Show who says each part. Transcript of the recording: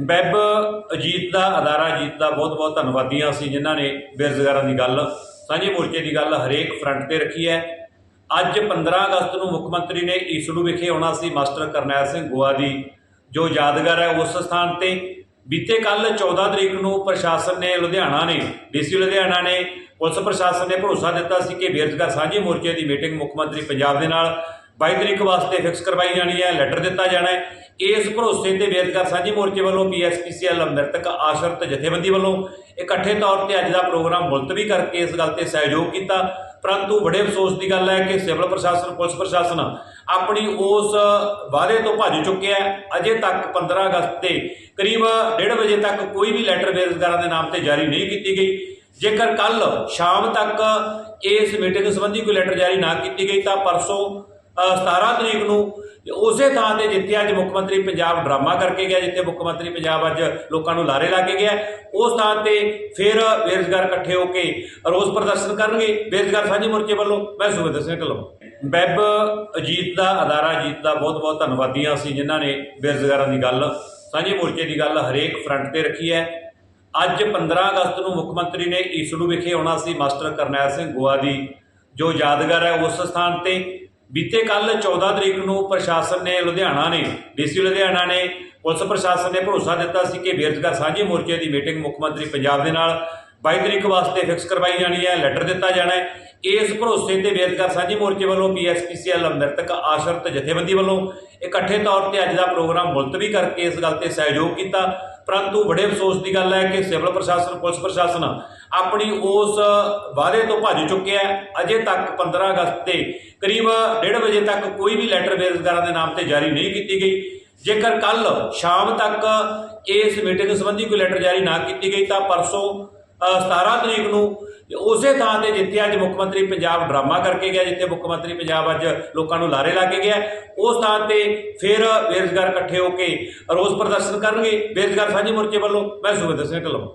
Speaker 1: Web Ajit ਦਾ, ਅਦਾਰਾ ਅਜੀਤ ਦਾ ਬਹੁਤ ਬਹੁਤ ਧੰਨਵਾਦੀਆਂ ਅਸੀਂ ਜਿਨ੍ਹਾਂ ਨੇ ਬੇਰੁਜ਼ਗਾਰਾਂ ਦੀ ਗੱਲ, ਸਾਂਝੇ ਮੋਰਚੇ ਦੀ ਗੱਲ ਹਰੇਕ ਫਰੰਟ ਤੇ ਰੱਖੀ ਹੈ। ਅੱਜ 15 ਅਗਸਤ ਨੂੰ ਮੁੱਖ ਮੰਤਰੀ ਨੇ ਈਸੜੂ ਵਿਖੇ ਆਉਣਾ ਸੀ ਮਾਸਟਰ ਕਰਨੈਲ ਸਿੰਘ ਗੋਆ ਦੀ। ਜੋ ਯਾਦਗਾਰ ਹੈ ਉਸ ਸਥਾਨ ਤੇ। ਬੀਤੇ ਕੱਲ 14 ਤਰੀਕ ਨੂੰ ਪ੍ਰਸ਼ਾਸਨ ਨੇ ਲੁਧਿਆਣਾ ਨੇ, ਡੀਸੀ ਲੁਧਿਆਣਾ ਨੇ ਪੁਲਿਸ ਪ੍ਰਸ਼ਾਸਨ ਨੇ ਭਰੋਸਾ ਦਿੱਤਾ ਸੀ ਕਿ ਬੇਰੁਜ਼ਗਾਰ ਸਾਂਝੇ ਮੋਰਚੇ ਦੀ ਮੀਟਿੰਗ ਮੁੱਖ ਮੰਤਰੀ ਪੰਜਾਬ ਦੇ ਨਾਲ 22 ਤਰੀਕ ਵਾਸਤੇ ਫਿਕਸ ਕਰਵਾਈ ਜਾਣੀ ਹੈ ਲੈਟਰ ਦਿੱਤਾ ਜਾਣਾ ਹੈ। ਇਸ ਭਰੋਸੇ ਤੇ ਬੇਰੁਜ਼ਗਾਰ ਸਾਂਝੀ ਮੋਰਚੇ ਵੱਲੋਂ ਪੀਐਸਪੀਸੀਐਲ ਅੰਮ੍ਰਿਤਕ ਆਸ਼ਰਤ ਜਥੇਬੰਦੀ ਵੱਲੋਂ ਇਕੱਠੇ ਤੌਰ ਤੇ ਅੱਜ ਦਾ ਪ੍ਰੋਗਰਾਮ ਮੁਲਤਵੀ ਕਰਕੇ ਇਸ ਗੱਲ ਤੇ ਸਹਿਯੋਗ ਕੀਤਾ। ਪਰੰਤੂ ਬੜੇ ਅਫਸੋਸ ਦੀ ਗੱਲ ਹੈ ਕਿ ਸਿਵਲ ਪ੍ਰਸ਼ਾਸਨ, ਪੁਲਿਸ ਪ੍ਰਸ਼ਾਸਨ ਆਪਣੀ ਉਸ ਵਾਅਦੇ ਤੋਂ ਭੱਜ ਚੁੱਕਿਆ ਅਜੇ ਤੱਕ 15 ਅਗਸਤ ਤੇ ਕਰੀਬ 1:30 ਵਜੇ ਤੱਕ ਕੋਈ ਵੀ ਲੈਟਰ ਬੇਰੁਜ਼ਗਾਰਾਂ ਦੇ ਨਾਮ ਤੇ ਜਾਰੀ ਨਹੀਂ ਕੀਤੀ ਗਈ। ਜੇਕਰ ਕੱਲ ਸ਼ਾਮ ਤੱਕ ਇਸ ਮੀਟਿੰਗ ਸੰਬੰਧੀ ਕੋਈ ਲੈਟਰ ਜਾਰੀ ਨਾ ਕੀਤੀ ਗਈ ਤਾਂ ਪਰਸੋਂ 17 ਤਰੀਕ ਨੂੰ ਉਸੇ ਥਾਂ ਤੇ ਜਿੱਥੇ ਅੱਜ ਮੁੱਖ ਮੰਤਰੀ ਪੰਜਾਬ ਡਰਾਮਾ ਕਰਕੇ ਗਿਆ, ਜਿੱਥੇ ਮੁੱਖ ਮੰਤਰੀ ਪੰਜਾਬ ਅੱਜ ਲੋਕਾਂ ਨੂੰ ਲਾਰੇ ਲਾ ਕੇ ਗਿਆ, ਉਸ ਥਾਂ ਤੇ ਫਿਰ ਬੇਰੁਜ਼ਗਾਰ ਇਕੱਠੇ ਹੋ ਕੇ ਰੋਸ ਪ੍ਰਦਰਸ਼ਨ ਕਰਨਗੇ, ਬੇਰੁਜ਼ਗਾਰ ਸਾਂਝੇ ਮੋਰਚੇ ਵੱਲੋਂ। ਮੈਂ ਸੁਖਵਿੰਦਰ ਸਿੰਘ ਢਿੱਲੋਂ ਵੈਬ ਅਜੀਤ ਦਾ, ਅਦਾਰਾ ਅਜੀਤ ਦਾ ਬਹੁਤ ਬਹੁਤ ਧੰਨਵਾਦੀਆਂ ਅਸੀਂ ਜਿਨ੍ਹਾਂ ਨੇ ਬੇਰੁਜ਼ਗਾਰਾਂ ਦੀ ਗੱਲ, ਸਾਂਝੇ ਮੋਰਚੇ ਦੀ ਗੱਲ ਹਰੇਕ ਫਰੰਟ ਤੇ ਰੱਖੀ ਹੈ। ਅੱਜ 15 ਅਗਸਤ ਨੂੰ ਮੁੱਖ ਮੰਤਰੀ ਨੇ ਈਸੜੂ ਵਿਖੇ ਆਉਣਾ ਸੀ, ਮਾਸਟਰ ਕਰਨੈਲ ਸਿੰਘ ਗੋਆ ਦੀ ਜੋ ਯਾਦਗਾਰ ਹੈ ਉਸ ਸਥਾਨ ਤੇ। ਬੀਤੇ ਕੱਲ 14 ਤਰੀਕ ਨੂੰ ਪ੍ਰਸ਼ਾਸਨ ਨੇ ਲੁਧਿਆਣਾ ਨੇ, ਡੀਸੀ ਲੁਧਿਆਣਾ ਨੇ ਪੁਲਿਸ ਪ੍ਰਸ਼ਾਸਨ ਨੇ ਭਰੋਸਾ ਦਿੱਤਾ ਸੀ ਕਿ ਬੇਰੁਜ਼ਗਾਰ ਸਾਂਝੇ ਮੋਰਚੇ ਦੀ ਮੀਟਿੰਗ ਮੁੱਖ ਮੰਤਰੀ ਪੰਜਾਬ ਦੇ ਨਾਲ 22 ਤਰੀਕ ਵਾਸਤੇ ਫਿਕਸ ਕਰਵਾਈ ਜਾਣੀ ਹੈ ਲੈਟਰ ਦਿੱਤਾ ਜਾਣਾ ਹੈ। ਇਸ ਭਰੋਸੇ ਤੇ ਬੇਰੁਜ਼ਗਾਰ ਸਾਂਝੀ ਮੋਰਚੇ ਵੱਲੋਂ ਪੀਐਸਪੀਸੀਐਲ ਅੰਮ੍ਰਿਤਕ ਆਸ਼ਰਤ ਜਥੇਬੰਦੀ ਵੱਲੋਂ ਇਕੱਠੇ ਤੌਰ ਤੇ ਅੱਜ ਦਾ ਪ੍ਰੋਗਰਾਮ ਮੁਲਤਵੀ ਕਰਕੇ ਇਸ ਗੱਲ ਤੇ ਸਹਿਯੋਗ ਕੀਤਾ। ਪਰੰਤੂ ਬੜੇ ਅਫਸੋਸ ਦੀ ਗੱਲ ਹੈ ਕਿ ਸਿਵਲ ਪ੍ਰਸ਼ਾਸਨ, ਪੁਲਿਸ ਪ੍ਰਸ਼ਾਸਨ ਆਪਣੀ ਉਸ ਵਾਅਦੇ ਤੋਂ ਭੱਜ ਚੁੱਕਿਆ ਹੈ। ਅਜੇ ਤੱਕ 15 ਅਗਸਤ ਤੇ ਕਰੀਬ 1:30 ਵਜੇ ਤੱਕ ਕੋਈ ਵੀ ਲੈਟਰ ਬੇਰੁਜ਼ਗਾਰਾਂ ਦੇ ਨਾਮ ਤੇ ਜਾਰੀ ਨਹੀਂ ਕੀਤੀ ਗਈ। ਜੇਕਰ ਕੱਲ ਸ਼ਾਮ ਤੱਕ ਇਸ ਮੀਟਿੰਗ ਸੰਬੰਧੀ ਕੋਈ ਲੈਟਰ ਜਾਰੀ ਨਾ ਕੀਤੀ ਗਈ ਤਾਂ ਪਰਸੋਂ 17 ਤਰੀਕ ਨੂੰ ਉਸੇ ਥਾਂ ਤੇ ਜਿੱਥੇ ਅੱਜ ਮੁੱਖ ਮੰਤਰੀ ਪੰਜਾਬ ਡਰਾਮਾ ਕਰਕੇ ਗਿਆ, ਜਿੱਥੇ ਮੁੱਖ ਮੰਤਰੀ ਪੰਜਾਬ ਅੱਜ ਲੋਕਾਂ ਨੂੰ ਲਾਰੇ ਲਾ ਕੇ ਗਿਆ, ਉਸ ਥਾਂ ਤੇ ਫਿਰ ਬੇਰੁਜ਼ਗਾਰ ਇਕੱਠੇ ਹੋ ਕੇ ਰੋਸ ਪ੍ਰਦਰਸ਼ਨ ਕਰਨਗੇ। ਬੇਰੁਜ਼ਗਾਰ ਸਾਂਝੀ ਮੋਰਚੇ ਵੱਲੋਂ। ਮੈਂ ਸੁਖਵਿੰਦਰ ਸਿੰਘ ਢਿੱਲੋਂ।